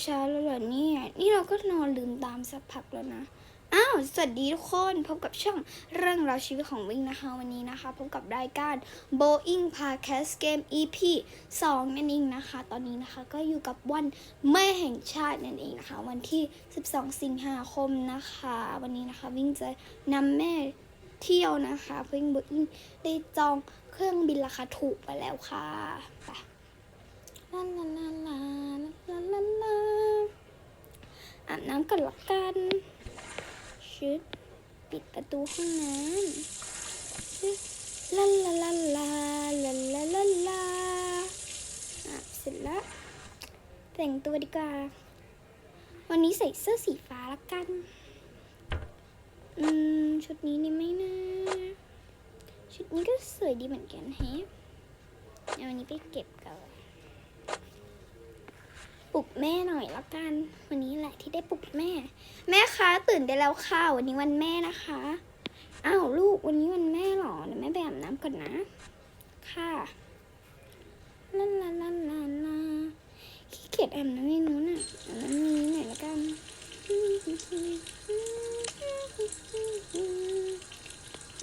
เช้าแล้วเหรอเนี่ยนี่เราก็นอนลืมตามสักพักแล้วนะ อ้าว สวัสดีทุกคน พบกับช่องเรื่องราวชีวิตของวิ่งนะคะ วันนี้นะคะ พบกับรายการ Boeing Podcast Game EP 2 นั่นเองนะคะ ตอนนี้นะคะก็อยู่กับวันแม่แห่งชาตินั่นเองนะคะ วันที่ 12 สิงหาคมนะคะ วันนี้นะคะวิ่งจะนำแม่เที่ยวนะคะ เพื่อน Boeing ได้จองเครื่องบินราคาถูกไปแล้วค่ะไป ลาลาลาลาลาลาลาอาบน้ำก่อนละกันชึบปิดประตูห้องน้ำชึบลาลาลาลาลาลาลาลาอะเสร็จแล้วแต่งตัวดีกว่า วันนี้ใส่เสื้อสีฟ้าละกัน อืม ชุดนี้นี่ไม่นะ ชุดนี้ก็สวยดีเหมือนกันแฮะเอาวันนี้ไปเก็บก่อน ปลุกแม่หน่อยละกัน วันนี้แหละที่ได้ปลุกแม่ แม่คะตื่นได้แล้วค่ะวันนี้วันแม่นะคะอ้าวลูกวันนี้วันแม่หรอเดี๋ยวแม่ไปอาบน้ำก่อนนะ ค่ะลาลาลาลาลาขี้เกียจอาบน้ำในนู้นอะอาบน้ำนี้หน่อยละกัน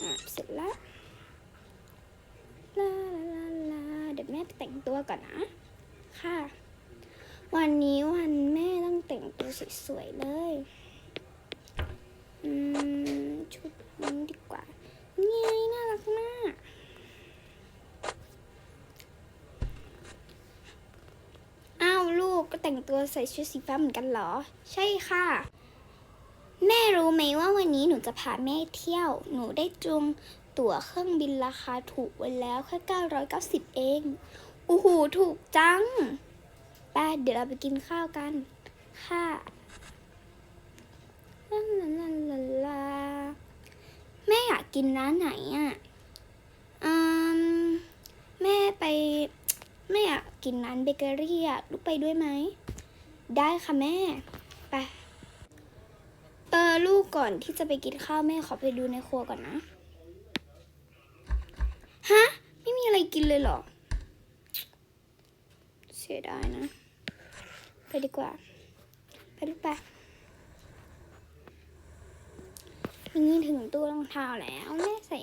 อาบเสร็จล้วลาลาลาลาเดี๋ยวแม่ไปแต่งตัวก่อนนะ ค่ะ วันนี้วันแม่ต้องแต่งตัวสวยๆเลย อืม ชุดนี้ดีกว่าไงน่ารักมาก อ้าวลูกก็แต่งตัวใส่ชุดสีฟ้าเหมือนกันเหรอ ใช่ค่ะ แม่รู้ไหมว่าวันนี้หนูจะพาแม่เที่ยว หนูได้จองตั๋วเครื่องบินราคาถูกไว้แล้วแค่990 เอง โอ้โห ถูกจัง ไปเดี๋ยวเราไปกินข้าวกันค่ะลาลาลาลาลาแม่อยากกินร้านไหนอะอืมแม่ไปแม่อยากกินร้านเบเกอรี่อะลูกไปด้วยไหม ได้ค่ะแม่ ไป เออลูกก่อนที่จะไปกินข้าวแม่ขอไปดูในครัวก่อนนะ ฮะ ไม่มีอะไรกินเลยเหรอ เสียดายนะ ไปดีกว่า ไปลูกไปนี่ถึงตู้รองเท้าแล้วแม่ใส่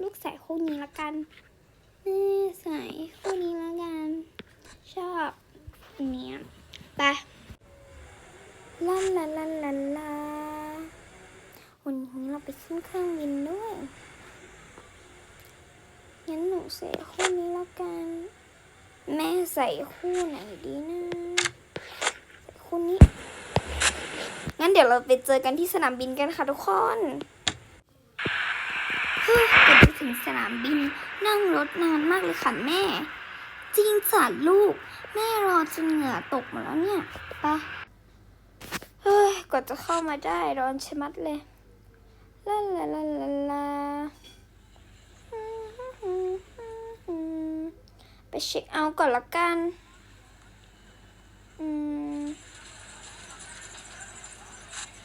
ลูกใส่คู่นี้ละกันแม่ใส่คู่นี้ละกัน ชอบเนี้ยไปลาลาลาลาลาวันนี้เราไปขึ้นเครื่องบินด้วยงั้นหนูใส่คู่นี้ละกัน แม่ใส่คู่ไหนดีนะ คู่นี้ งั้นเดี๋ยวเราไปเจอกันที่สนามบินกันค่ะทุกคนเฮ้ยกว่าจะถึงสนามบินนั่งรถนานมากเลยค่ะแม่ จริงจัดลูก แม่รอจนเหงื่อตกหมดแล้วเนี่ยไปเฮ้ยกว่าจะเข้ามาได้ร้อนชะมัดเลยลาลาลาลาลาไปเช็คเอาท์ก่อนละกัน อืม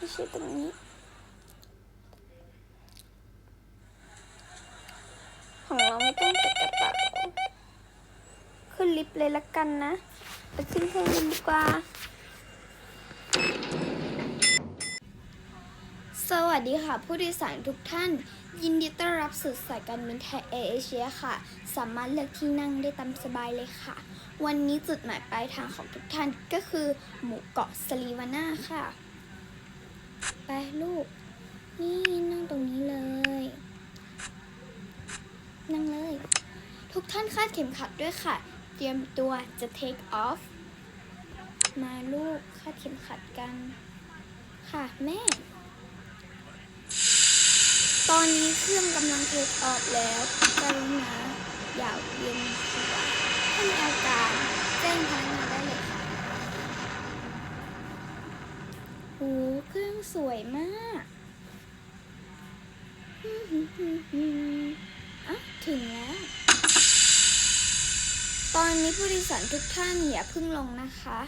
ไม่ใช่ตรงนี้ ของเราไม่ต้องจัดกระเป๋าขึ้นลิฟต์เลยละกันนะ ไปขึ้นเครื่องบินดีกว่า สวัสดีค่ะ ผู้โดยสารทุกท่าน ยินดีต้อนรับสู่สายการบินไทยแอร์เอเชียค่ะ สามารถเลือกที่นั่งได้ตามสบายเลยค่ะวันนี้จุดหมายปลายทางของทุกท่านก็คือ หมู่เกาะสลีวาน่าค่ะ ไปลูก นี่นั่งตรงนี้เลย นั่งเลย ทุกท่านคาดเข็มขัดด้วยค่ะ เตรียมตัวจะ take off มาลูกคาดเข็มขัดกัน ค่ะแม่ ตอนนี้เครื่องกำลังเทคออฟแล้วกรุณาอย่าเวียนหัวถ้ามีอาการแจ้งพนักงานได้เลยค่ะโห เครื่องสวยมากอะถึงแล้ว ตอนนี้ผู้โดยสารทุกท่านอย่าเพิ่งลงนะคะ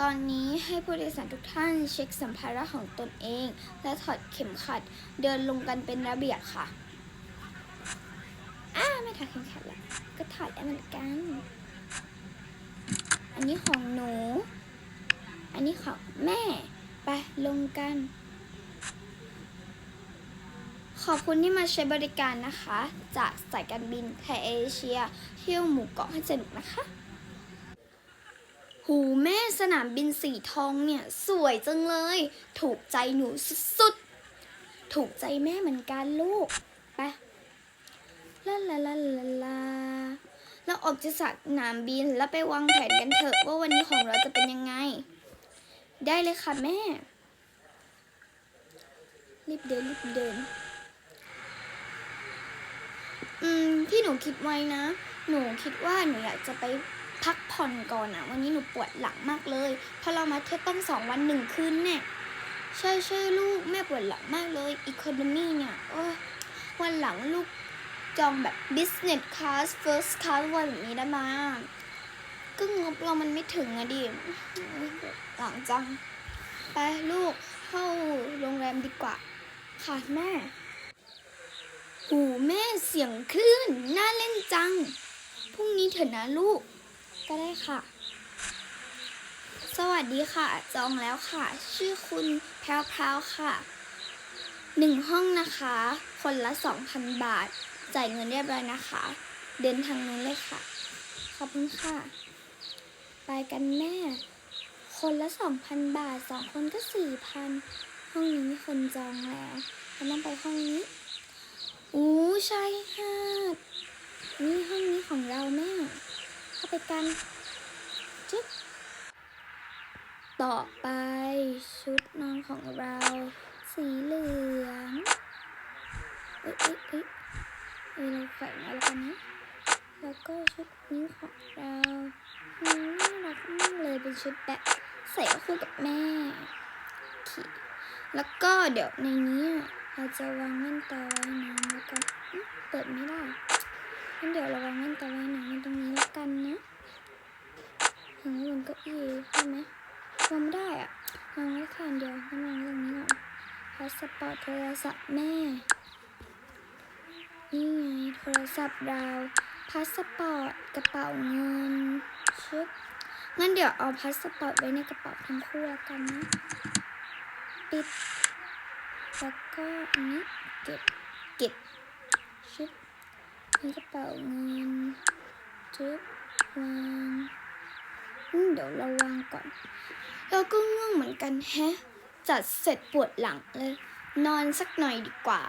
ตอนนี้ให้ผู้โดยสารทุกท่านเช็คสัมภาระของตนเอง และถอดเข็มขัด เดินลงกันเป็นระเบียบค่ะอ้าไม่ถอดเข็มขัดละก็ถอดได้เหมือนกัน อันนี้ของหนู อันนี้ของแม่ ไปลงกัน ขอบคุณที่มาใช้บริการนะคะ จากสายการบินไทยเอเชีย เที่ยวหมู่เกาะให้สนุกนะคะ หูแม่สนามบินสีทองเนี่ย สวยจังเลย ถูกใจหนูสุดๆ ถูกใจแม่เหมือนกันลูก ไปลาลาลาลาลาเราออกจากสนามบินแล้วไปวางแผนกันเถอะว่าวันนี้ของเราจะเป็นยัง ได้เลยค่ะแม่ รีบเดินรีบเดิน อืมที่หนูคิดไว้นะ หนูคิดว่าหนูอยากจะไปพักผ่อนก่อนอะวันนี้หนูปวดหลังมากเลย เพราะเรามาเที่ยวตั้งสองวันหนึ่งคืนเนี่ยใช่ใช่ลูกแม่ปวดหลังมากเลยอีโคโนมี่เนี่ยโอ้ยวันหลังลูกจองแบบ business class first class วันแบบนี้ได้มา ก็งบเรามันไม่ถึงอะดิ หลังจัง ไปลูกเข้าโรงแรมดีกว่า ค่ะแม่ หูแม่เสียงคลื่น น่าเล่นจัง พรุ่งนี้เถอะนะลูก ก็ได้ค่ะ สวัสดีค่ะ จองแล้วค่ะ ชื่อคุณแพรวพราวค่ะ หนึ่งห้องนะคะ คนละสองพันบาท จ่ายเงินเรียบร้อยนะคะ เดินทางนู้นเลยค่ะ ขอบคุณค่ะ ไปกันแม่ คนละสองพันบาทสองคนก็สี่พันห้องนี้มีคนจองแล้วเราต้องไปห้องนี้อู้ชายหาดนี่ห้องนี้ของเราแม่เข้าไปกันจุ๊บต่อไปชุดนอนของเรา สีเหลืองเอ้ยเอ้ยเอ้ยเอ้ยเราใส่มาแล้วกันนะ แล้วก็ชุดนี้ของเราน่ารักมากเลยเป็นชุดแบบใส่คู่กับแม่โอเคแล้วก็เดี๋ยวในนี้อะเราจะวางแว่นตาไว้น้ำแล้วก็เปิดไม่ได้งั้นเดี๋ยวเราวางแว่นตาไว้น้ำตรงนี้แล้วกันนะวางบนเก้าอี้ได้ไหมวางไม่ได้อะวางไว้แค่อันเดียวงั้นวางตรงนี้ก่อนพาสปอร์ตโทรศัพท์แม่ นี่ไงโทรศัพท์เรา พาสปอร์ตกระเป๋าเงินชึบงั้นเดี๋ยวเอาพาสปอร์ตไว้ในกระเป๋าทั้งคู่แล้วกันนะ ปิด แล้วก็อันนี้เก็บ เก็บชึบนี่กระเป๋าเงินชึบวางเดี๋ยวเราวางก่อน เราก็ง่วงเหมือนกันแฮะ จัดเสร็จปวดหลังเลย นอนสักหน่อยดีกว่า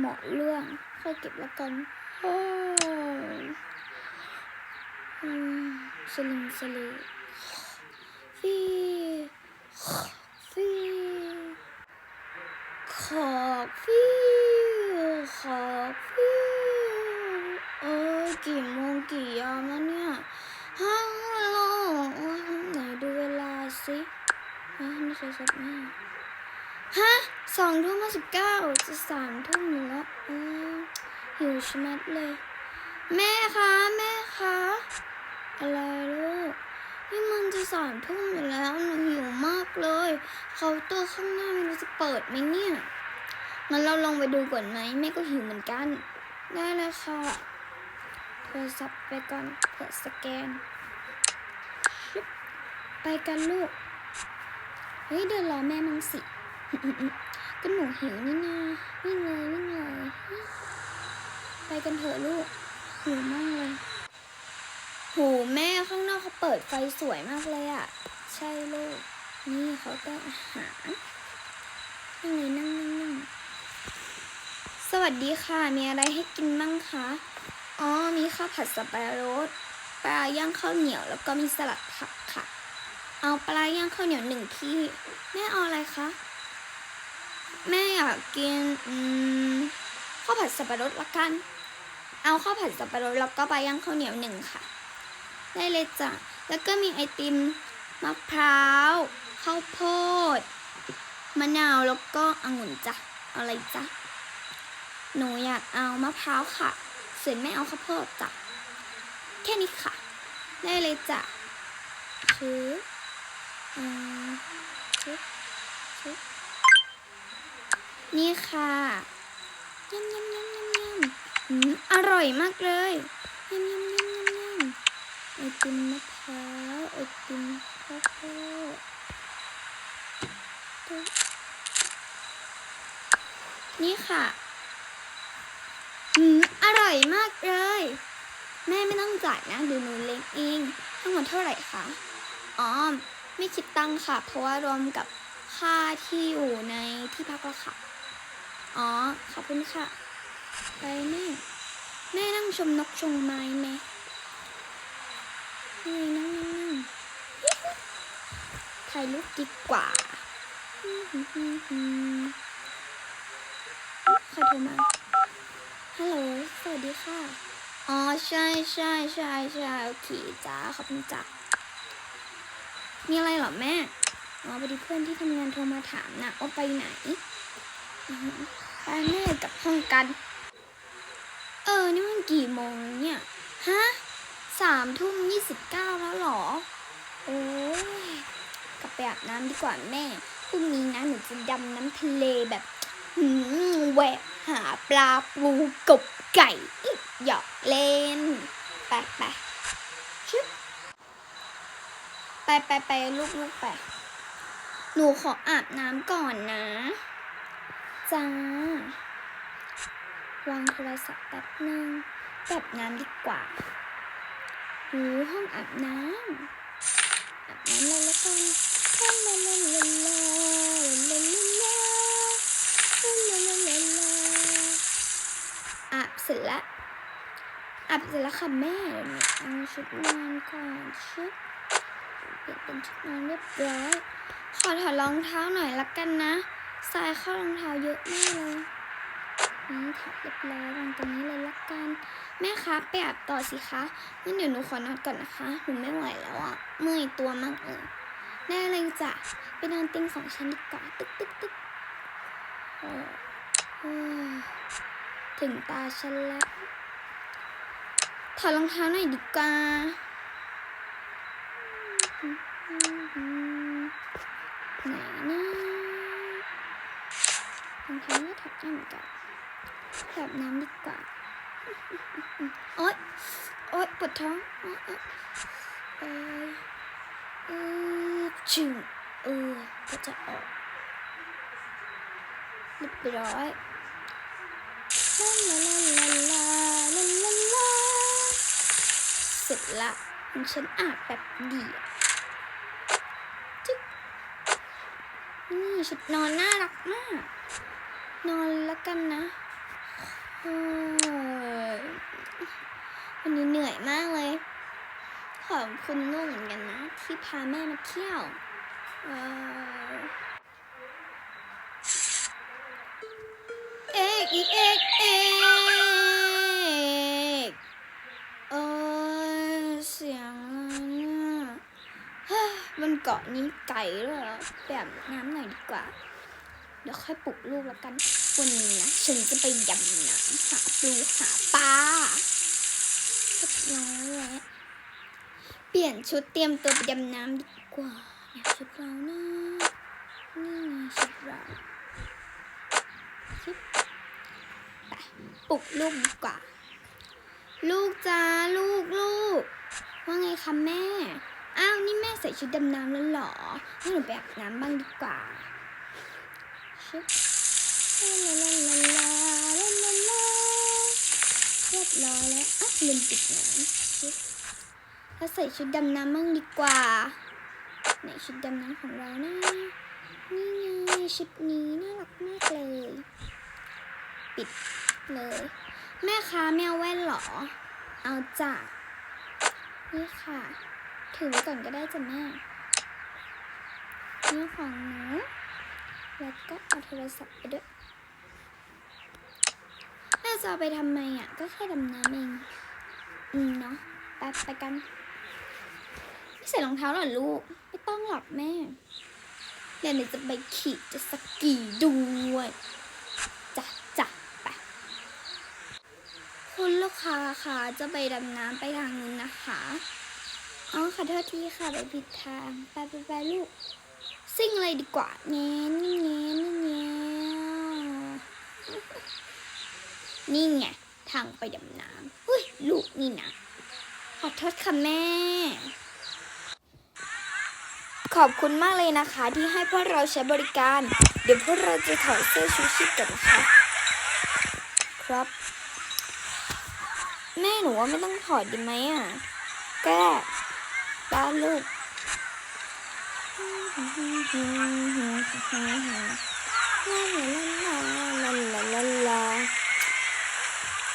หมาะเรื่องค่อยเก็บแล้วกันโอ้ยอืมสลิมสลีฟีฟีขอบฟีขอบฟีเอ้กี่โมงกี่ยามแล้วเนี่ยฮัลโหลโอ้ยไหนดูเวลาสิฮะนี่โทรศัพท์แม่ ฮะสองทุ่มห้าสิบเก้าจะสามทุ่มแล้วอืมหิวชะมัดเลย แม่คะแม่คะอะไรลูกนี่มันจะสามทุ่มอยู่แล้วหนูหิวมากเลยเคาน์เตอร์ข้างหน้าไม่รู้จะเปิดไหมเนี่ยงั้นเราลองไปดูก่อนไหมแม่ก็หิวเหมือนกัน ได้เลยค่ะโทรศัพท์ไปก่อนเผื่อสแกน ไปกันลูก เฮ้ยเดินรอแม่มังสิ ก็หนูหิวนี่นาวิ่งเลยวิ่งเลย ไปกันเถอะลูกหิวมากเลยโหแม่ข้างนอกเขาเปิดไฟสวยมากเลยอะ่ะ ใช่ลูก นี่เขาก็อาหารนั่งเลยนั่งนั่งนั่งสวัสดีค่ะ มีอะไรให้กินบ้างคะ อ๋อ มีข้าวผัดสับปะรด ปลาย่างข้าวเหนียว แล้วก็มีสลัดผักค่ะ เอาปลาย่างข้าวเหนียวหนึ่งที่ แม่เอาอะไรคะ แม่อยากกินข้าวผัดสับปะรดละกัน เอาข้าวผัดสับปะรดแล้วก็ปลาย่างข้าวเหนียวหนึ่งค่ะ ได้เลยจ้ะ แล้วก็มีไอติมมะพร้าวข้าวโพดมะนาวแล้วก็องุ่นจ้ะอะไรจ้ะหนูอยากเอามะพร้าวค่ะส่วนแม่เอาข้าวโพดจ้ะแค่นี้ค่ะ ได้เลยจ้ะคืออืมชุบชุบ นี่ค่ะยำยำยำยำยำอืมอร่อยมากเลยยำยำยำยำยำไอติมมะพร้าวไอติมข้าวโพดนี่ค่ะอืมอร่อยมากเลย แม่ไม่ต้องจ่ายนะเดี๋ยวหนูเลี้ยงเองทั้งหมดเท่าไหร่คะอ๋อไม่คิดตังค่ะ เพราะว่ารวมกับค่าที่อยู่ในที่พักแล้วค่ะ อ๋อ ขอบคุณค่ะ ไปแม่ แม่นั่งชมนกชมไม้ไหมนี่นั่งนั่งนั่งถ่ายรูปดีกว่าใครโทรมา ฮัลโหล สวัสดีค่ะ อ๋อ ใช่ใช่ใช่ใช่โอเคจ้าขอบคุณจ้ามีอะไรหรอแม่ อ๋อพอดีเพื่อนที่ทำงานโทรมาถามนะว่าไปไหน ไปแม่กับห้องกัน เออ นี่มันกี่โมงเนี่ย ฮะสามทุ่มยี่สิบเก้าแล้วหรอ โอ้ยกลับไปอาบน้ำดีกว่าแม่ พรุ่งนี้นะหนูจะดำน้ำทะเลแบบหืมแหวกหาปลาปูกบไก่หยอกเล่น ไปไปชึบไปไปไปลูกลูกไป หนูขออาบน้ำก่อนนะ จ้าวางโทรศัพท์แป๊บนึงแบบน้ำดีกว่าหูห้องอาบน้ำอาบน้ำเลยแล้วกันลาลาลาลาลาลาลาลาลาลาลาลาอาบเสร็จแล้วอาบเสร็จแล้วค่ะแม่เดี๋ยวนี้เอาชุดนอนก่อนชุดเปลี่ยนเป็นชุดนอนเรียบร้อยขอถอดรองเท้าหน่อยละกันนะ ทรายเข้ารองเท้าเยอะมากเลยนี่ถอดเรียบร้อยวางตรงนี้เลยละกัน แม่คะไปอาบต่อสิคะงั้นเดี๋ยวหนูขอนอนก่อนนะคะ หนูไม่ไหวแล้วอะเมื่อยตัวมากเออได้เลยจ้ะไปนอนเตียงสองชั้นดีกว่าตึกตึกตึกโอ้โอ้ยถึงตาฉันและถอดรองเท้าหน่อยดีกว่าไหนนะ ผมทำไม่ถอบได้เหมือนกันแบบน้ำดีกว่า โอ๊ย โอ๊ยปวดท้อง เออเออชิงเออก็จะออกเรียบร้อยลาลาลาลาลาลาเสร็จละฉันอาบแบบเดียวจึ๊กนี่ชุดนอนน่ารักมาก นอนแล้วกันนะเฮ้ยวันนี้เหนื่อยมากเลย ขอบคุณลูกเหมือนกันนะ ที่พาแม่มาเที่ยวเออเอกอีเอกเอกเออเสียงอะไรเนี่ยบนเกาะนี้ไก่ด้วยเหรอบน้ำหน่อยดีกว่า เดี๋ยวค่อยปลุกลูกแล้วกัน วันนี้นะฉันจะไปดำน้ำหาปูหาปลาเรียบร้อยแล้วเปลี่ยนชุดเตรียมตัวไปดำน้ำดีกว่าอยากชุดเรานะนี่ไงชุดเราชิบไปปลุกลูกดีกว่า ลูกจ้าลูกลูกว่าไงคะแม่ อ้าวนี่แม่ใส่ชุดดำน้ำแล้วเหรอให้หนูไปอาบน้ำบ้างดีกว่า ชึบลาลาลาลาลาลาลาเรียบร้อยแล้วอะลืมปิดน้ำชึบเราใส่ชุดดำน้ำมั่งดีกว่าไหนชุดดำน้ำของเรานะ นี่ไงชุดนี้น่ารักมากเลย ปิดเลย แม่ค้าแมวแว่นเหรอ เอาจ้ะนี่ค่ะ ถือไว้ก่อนก็ได้จ้ะแม่นี่ของหนู แล้วก็เอาโทรศัพท์ไปด้วยแม่จะเอาไปทำไมอะ ก็แค่ดำน้ำเอง อืมเนาะไปไปกัน ไม่ใส่รองเท้าหรอลูก ไม่ต้องหรอกแม่เดี๋ยวหนูจะไปขี่จะสกีด้วยจ้ะจ้ะไปคุณลูกค้าคะจะไปดำน้ำไปทางนู้นนะคะอ๋อขอโทษทีค่ะไปผิดทาง ไปไปไปลูก ซิ่งเลยดีกว่าเงี้ยนี่เงี้ยนี่เงี้ยนี่ไงทางไปดำน้ำเฮ้ยลูกนี่นะ ขอโทษค่ะแม่ ขอบคุณมากเลยนะคะที่ให้พวกเราใช้บริการ เดี๋ยวพวกเราจะถอดเสื้อชูชีพกันนะคะ ครับ แม่หนูว่าไม่ต้องถอดดีไหมอะ ก็ได้ตาลูก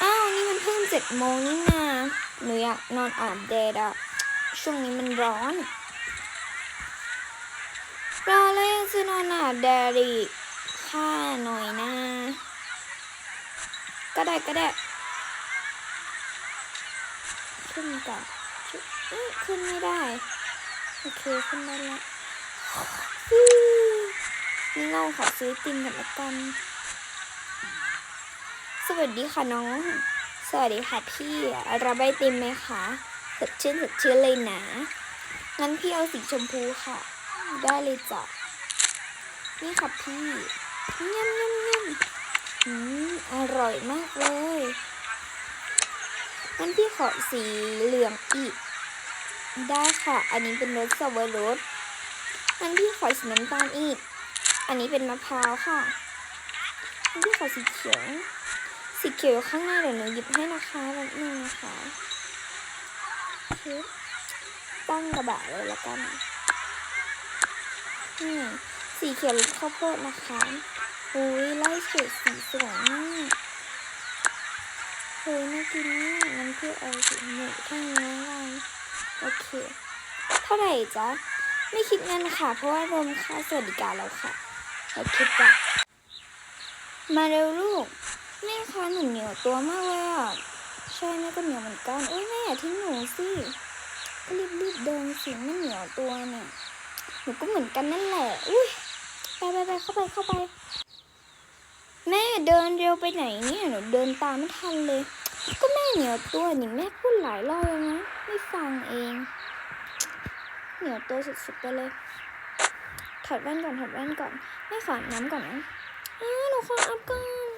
อ้าว นี่มันเพิ่งเจ็ดโมงนี่นาหนูอยากนอนอาบแดดอะช่วงนี้มันร้อน รอแล้วยังจะนอนอาบแดดอีกค่าหน่อยนะ ก็ได้ก็ได้ขึ้นก่อนชุเอ้ยขึ้นไม่ได้ โอเค ขึ้นได้แล้ว นี่เราขอซื้อติมกันละกัน สวัสดีค่ะน้อง สวัสดีค่ะพี่รับไอติมไหมคะสดชื่นสดชื่นเลยนะ งั้นพี่เอาสีชมพูค่ะ ได้เลยจ้ะ นี่ค่ะพี่ยำยำยำอืมอร่อยมากเลยงั้นพี่ขอสีเหลืองอีก ได้ค่ะ อันนี้เป็นรสสับปะรด งั้นพี่ขอสีน้ำตาลอีก อันนี้เป็นมะพร้าวค่ะงั้นพี่ขอสีเขียว สีเขียวข้างหน้าเดี๋ยวหนูหยิบให้นะคะแบบนึงนะคะตั้งกระบะเลยและกันนี่สีเขียวข้าวโพดนะคะอุ้ยไล่เฉดสีสวยมากเฮ้ยน่ากินมากงั้นพี่เอาสีหมูทั้งนี้ลยโอเค เท่าไหร่จ๊ะ ไม่คิดเงินค่ะ เพราะว่ารวมค่าสวัสดิการแล้วค่ะโอเคจ้ะมาเร็วลูกแม่คะหนูเหนียวตัวมากเลยอะใช่แม่ก็เหนียวเหมือนกันเอ้ยแม่อย่าทิ้งหนูสิก็รีบรีบเดินสิไม่เหนียวตัวเนี่ยหนูก็เหมือนกันนั่นแหละอุ้ยไปไปไปเข้าไปเข้าไป แม่เดินเร็วไปไหนเนี่ยหนูเดินตามไม่ทันเลย ก็แม่เหนียวตัวนี่แม่พูดหลายรอบแล้วนะไม่ฟังเอง เหนียวตัวสุดๆไปเลย ถอดแว่นก่อนถอดแว่นก่อนแม่ขอน้ำก่อนนะอ้าหนูขออาบก่อน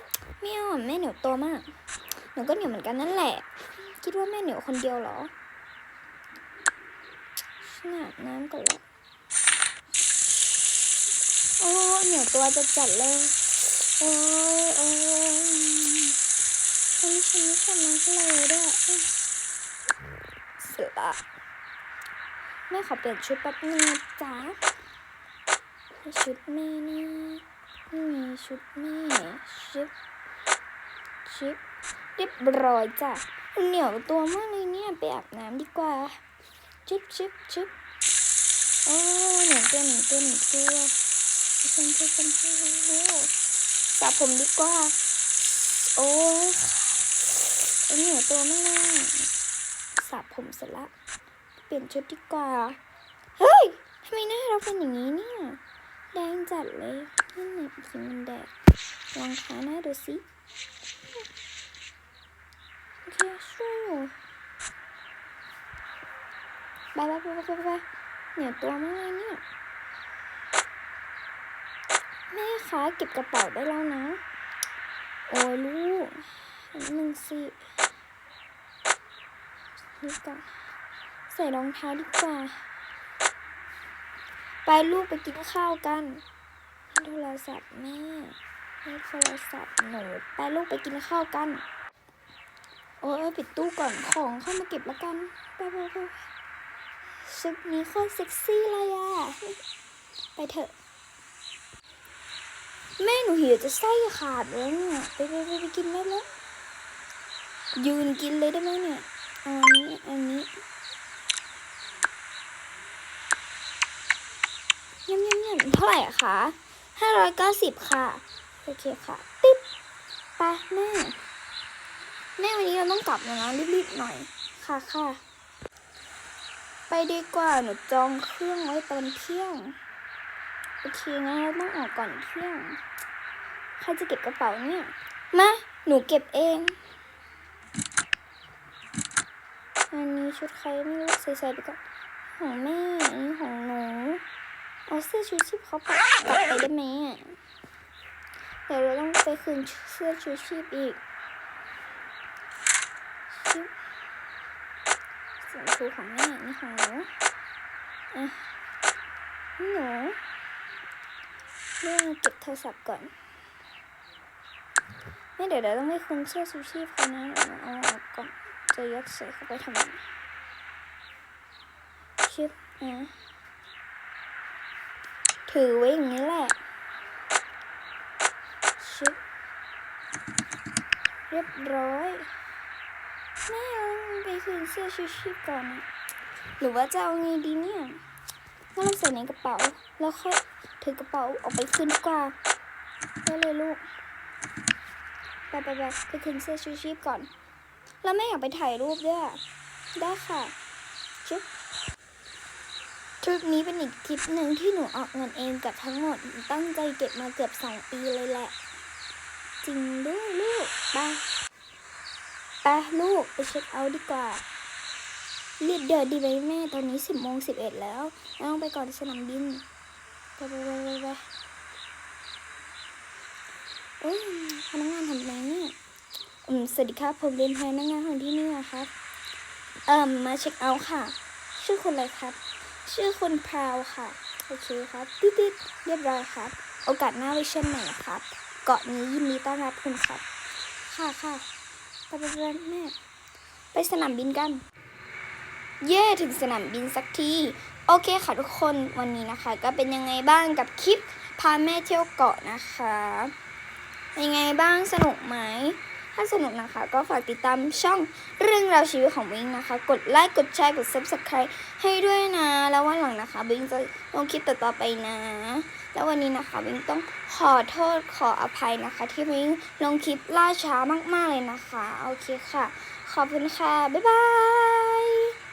ไม่เอาอะแม่เหนียวตัวมาก หนูก็เหนียวเหมือนกันนั่นแหละ คิดว่าแม่เหนียวคนเดียวเหรอฉันอาบน้ำก่อนละโอ้เหนียวตัวจะจัดเลยโอ้ยโอ้ยฉันฉันชอบน้ำทเลยด้วยเสือละ แม่ขอเปลี่ยนชุดแป๊บนึงนะจ๊ะชุดแม่นี่นี่ชุดแม่ชุดชุดเรียบร้อยจ้ะเหนียวตัวมากเลยเนี่ยไปอาบน้ำดีกว่าชุบชุบชุบโอ้เหนียวตัวเหนียวตัวเหนียวตัวชมพูชมพูโอ้สระผมดีกว่า โอ้เหนียวตัวมากสระผมเสร็จละ ลี่ยนชุดดีกว่า เฮ้ยทำไมหน้าเราเป็นอย่างนี้เนี่ย แดงจัดเลยนี่ไหนสีมันแดงลองทาหน้าดูสิโอเคช่วยอยู่ไปไปไปไปไปเหนียวตัวมากเลยเนี่ย แม่คะเก็บกระเป๋าได้แล้วนะ โอ้ยลูกหนึ่งสินี่ก่อน ใส่รองเท้าดีกว่า ไปลูกไปกินข้าวกัน โทรศัพท์แม่ให้โทรศัพท์หนูไปลูกไปกินข้าวกัน โอ้ยปิดตู้ก่อนของเข้ามาเก็บแล้วกันไปไปไปชุดนี้โคตรเซ็กซี่เลยอะไปเถอะ แม่หนูหิวจะไส้ขาดแล้วเนี่ยไปไปไปไปกินได้แล้วยืนกินเลยได้ไหมเนี่ยอันนี้อันนี้ยำยำยำ เท่าไหร่คะห้าร้อยเก้าสิบค่ะ โอเคค่ะติ๊บไปแม่แม่วันนี้เราต้องกลับแล้วนะรีบๆหน่อยค่ะค่ะ ไปดีกว่าหนูจองเครื่องไว้ตอนเที่ยงโอเคงั้นเราต้องออกก่อนเที่ยงใครจะเก็บกระเป๋าเนี่ยมาหนูเก็บเองอันนี้ชุดใครไม่รู้ใส่ใส่ไปก่อนของแม่อันนี้ของหนู เอาเสื้อชูชีพเขาปักลับไปได้ไหมอ่เดี๋ยวเราต้องไปคืนเสื้อชูชีพอีกชิบใส่สีชมพูของแม่นี่ของหนูอะนี่หนูเรื่องเก็บโทรศัพท์ก่อนไม่เดี๋ยวเราต้องไม่คุ้นเสื้อซูชิเขานะเดี๋ยวเราเอาออกก่อนจะยัดใส่เข้าไปทำไมชิปอะ ถือไว้อย่างนี้แหละชิปเรียบร้อยแม่เอาไปคืนเสื้อชูชีพก่อน หรือว่าจะเอาไงดีเนี่ยงั้นเราใส่ในกระเป๋า แล้วค่อยถือกระเป๋าออกไปคืนดีกว่าได้เลยลูก ไปไปไปไปคืนเสื้อชูชีพก่อน แล้วแม่อยากไปถ่ายรูปด้วย ได้ค่ะชุบ ทริปนี้เป็นอีกทริปหนึ่งที่หนูออกเงินเองกับทั้งหมด ตั้งใจเก็บมาเกือบสองปีเลยแหละ จริงด้วยลูกไปไปลูกไปเช็คเอาท์ดีกว่ารีบเดินดีไหมแม่ตอนนี้สิบโมงสิบเอ็ดแล้วต้องไปก่อนสนามบินไปไปไปไปไปเอ้ยพนักงานทำอะไรเนี่ยอืมสวัสดีครับผมเป็นพนักงานของที่นี่นะครับเอ่มมาเช็คเอาท์ค่ะ ชื่อคุณอะไรครับ ชื่อคุณพราวค่ะ โอเคครับติดติดเรียบร้อยครับ โอกาสหน้าไว้เช่นใหม่ครับ เกาะนี้ยินดีต้อนรับคุณครับ ค่ะค่ะไปไปไปแม่ไปสนามบินกัน เย่ถึงสนามบินสักที โอเคค่ะทุกคนวันนี้นะคะ ก็เป็นยังไงบ้างกับคลิปพาแม่เที่ยวเกาะนะคะ ยังไงบ้างสนุกไหม ถ้าสนุกนะคะ ก็ฝากติดตามช่องเรื่องราวชีวิตของวิงนะคะ กดไลค์กดแชร์กด subscribe ให้ด้วยนะ แล้ววันหลังนะคะวิงจะลงคลิปต่อๆไปนะ แล้ววันนี้นะคะวิงต้องขอโทษขออภัยนะคะ ที่วิงลงคลิปล่าช้ามากๆเลยนะคะ โอเคค่ะ ขอบคุณค่ะ บ๊ายบาย